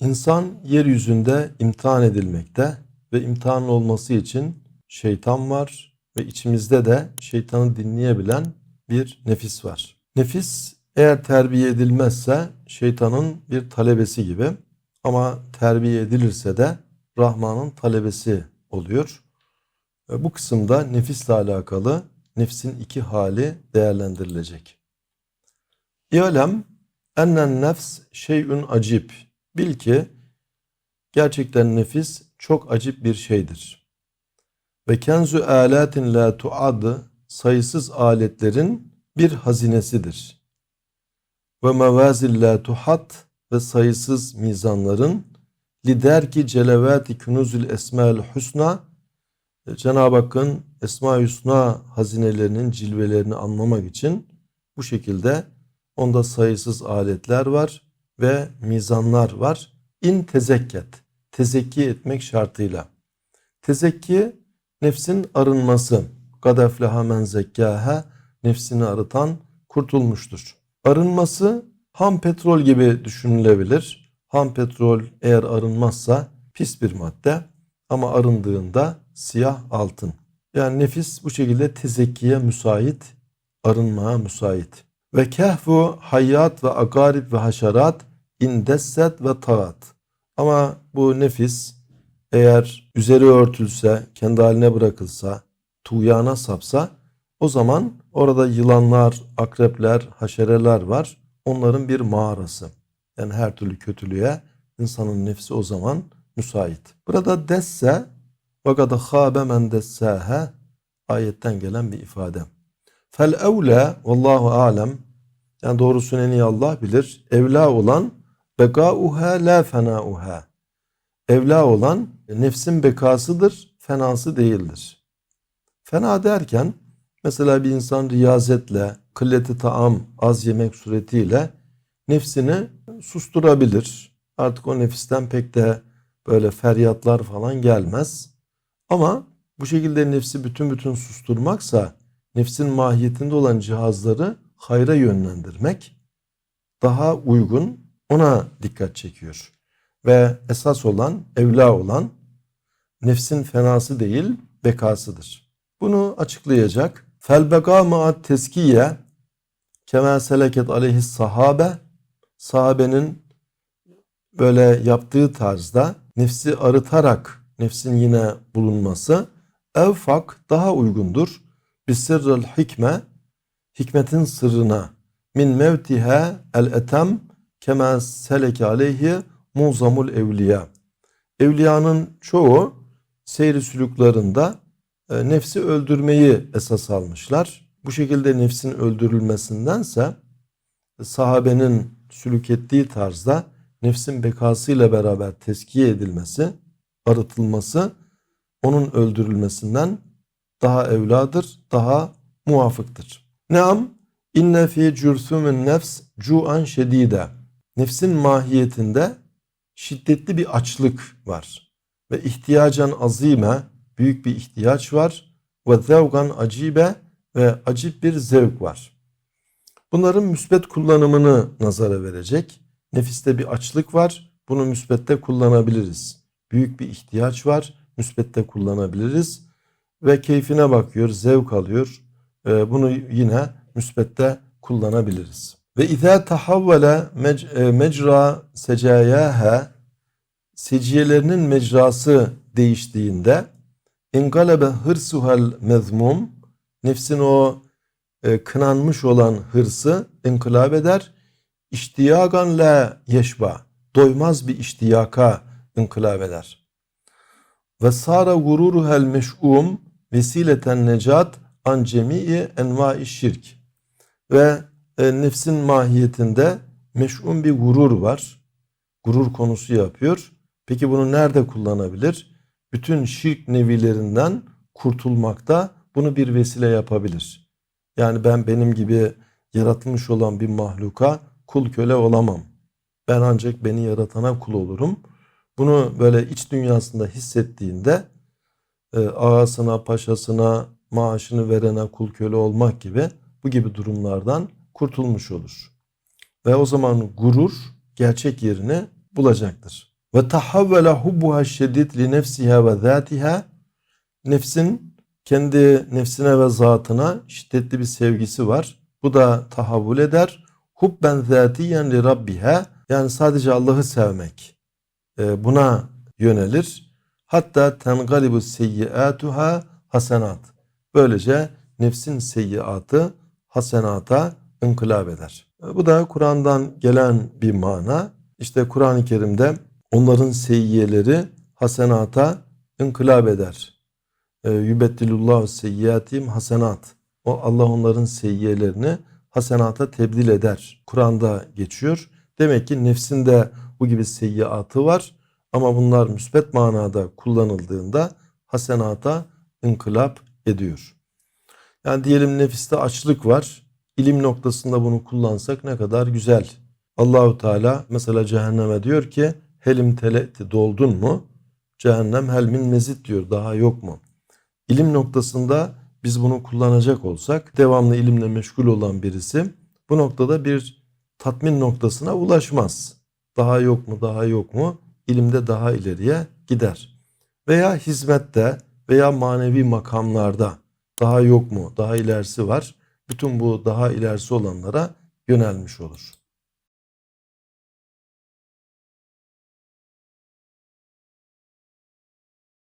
İnsan yeryüzünde imtihan edilmekte ve imtihan olması için şeytan var ve içimizde de şeytanı dinleyebilen bir nefis var. Nefis eğer terbiye edilmezse şeytanın bir talebesi gibi ama terbiye edilirse de Rahman'ın talebesi oluyor. Ve Bu kısımda nefisle alakalı nefsin iki hali değerlendirilecek. İ'lem ennen nefs şeyün acip. Bil ki gerçekten nefis çok acip bir şeydir. Ve kenzu alatin la tuadı sayısız aletlerin bir hazinesidir. Ve mevazil la tuhat ve sayısız mizanların lider ki celevati kunuzul esmaül husna Cenab-ı Hakk'ın Esma-i Hüsna hazinelerinin cilvelerini anlamak için bu şekilde onda sayısız aletler var ve mizanlar var. İn tezekket, tezekki etmek şartıyla. Tezekki nefsin arınması. Kadefleha men zekkâhe nefsini arıtan kurtulmuştur. Arınması ham petrol gibi düşünülebilir. Ham petrol eğer arınmazsa pis bir madde ama arındığında siyah altın. Yani nefis bu şekilde tezekkiye müsait, arınmaya müsait. Ve kehfu hayat ve agarib ve haşerat indesset ve taat. Ama bu nefis eğer üzeri örtülse, kendi haline bırakılsa, tuğyana sapsa o zaman orada yılanlar, akrepler, haşereler var. Onların bir mağarası. Yani her türlü kötülüğe insanın nefsi o zaman müsait. Burada desse fakat khâbe men dessâhe ayetten gelen bir ifade. Fel evlâ vallahu alem yani doğrusunu en iyi Allah bilir. Evla olan bekauha la fenauha. Evla olan nefsin bekasıdır, fenası değildir. Fena derken mesela bir insan riyazetle, kılleti taam, az yemek suretiyle nefsini susturabilir. Artık o nefisten pek de böyle feryatlar falan gelmez. Ama bu şekilde nefsi bütün bütün susturmaksa nefsin mahiyetinde olan cihazları hayra yönlendirmek daha uygun ona dikkat çekiyor. Ve esas olan, evla olan nefsin fenası değil bekasıdır. Bunu açıklayacak. Felbeka ma'at teskiye kema seleket aleyhis sahabe sahabenin böyle yaptığı tarzda nefsi arıtarak nefsin yine bulunması evfak daha uygundur. Bir sırrıl hikme hikmetin sırrına min mevtiha el etem kema seleke aleyhi muzamul evliya. Evliyanın çoğu seyri sülüklerinde e, nefsi öldürmeyi esas almışlar. Bu şekilde nefsin öldürülmesindense sahabenin sülük ettiği tarzda nefsin bekasıyla beraber teskiye edilmesi, arıtılması onun öldürülmesinden daha evladır, daha muvafıktır. Neam inne fi cürsümün nefs cu'an şedide. Nefsin mahiyetinde şiddetli bir açlık var. Ve ihtiyacan azime büyük bir ihtiyaç var. Ve zevgan acibe ve acip bir zevk var. Bunların müsbet kullanımını nazara verecek. Nefiste bir açlık var. Bunu müsbette kullanabiliriz. Büyük bir ihtiyaç var. Müsbette kullanabiliriz. Ve keyfine bakıyor, zevk alıyor. Ee, bunu yine müsbette kullanabiliriz. Ve izâ tahavvele mecra secayaha seciyelerinin mecrası değiştiğinde engalebe hırsuhel mezmum nefsin o e, kınanmış olan hırsı inkılap eder. İştiyagan la yeşba doymaz bir iştiyaka inkılap eder. Ve sara gururuhel meş'um vesileten necat an cemii envai şirk. Ve e, nefsin mahiyetinde meş'um bir gurur var. Gurur konusu yapıyor. Peki bunu nerede kullanabilir? Bütün şirk nevilerinden kurtulmakta bunu bir vesile yapabilir. Yani ben benim gibi yaratılmış olan bir mahluka kul köle olamam. Ben ancak beni yaratana kul olurum. Bunu böyle iç dünyasında hissettiğinde e, ağasına, paşasına, maaşını verene kul köle olmak gibi bu gibi durumlardan kurtulmuş olur. Ve o zaman gurur gerçek yerini bulacaktır. Ve tahavvela hubbuha şedid li nefsiha ve zatiha nefsin kendi nefsine ve zatına şiddetli bir sevgisi var. Bu da tahavvül eder. Hubben zatiyen li rabbiha yani sadece Allah'ı sevmek e, buna yönelir. Hatta tengalibu seyyiatuha hasenat. Böylece nefsin seyyiatı hasenata inkılap eder. Bu da Kur'an'dan gelen bir mana. İşte Kur'an-ı Kerim'de onların seyyiyeleri hasenata inkılap eder. E, Yübeddilullahu seyyiatim hasenat. O Allah onların seyyiyelerini hasenata tebdil eder. Kur'an'da geçiyor. Demek ki nefsinde bu gibi seyyiatı var. Ama bunlar müsbet manada kullanıldığında hasenata inkılap ediyor. Yani diyelim nefiste açlık var. İlim noktasında bunu kullansak ne kadar güzel. Allahu Teala mesela cehenneme diyor ki helim teletti doldun mu? Cehennem helmin mezit diyor daha yok mu? İlim noktasında biz bunu kullanacak olsak devamlı ilimle meşgul olan birisi bu noktada bir tatmin noktasına ulaşmaz. Daha yok mu daha yok mu ilimde daha ileriye gider. Veya hizmette veya manevi makamlarda daha yok mu daha ilerisi var. Bütün bu daha ilerisi olanlara yönelmiş olur.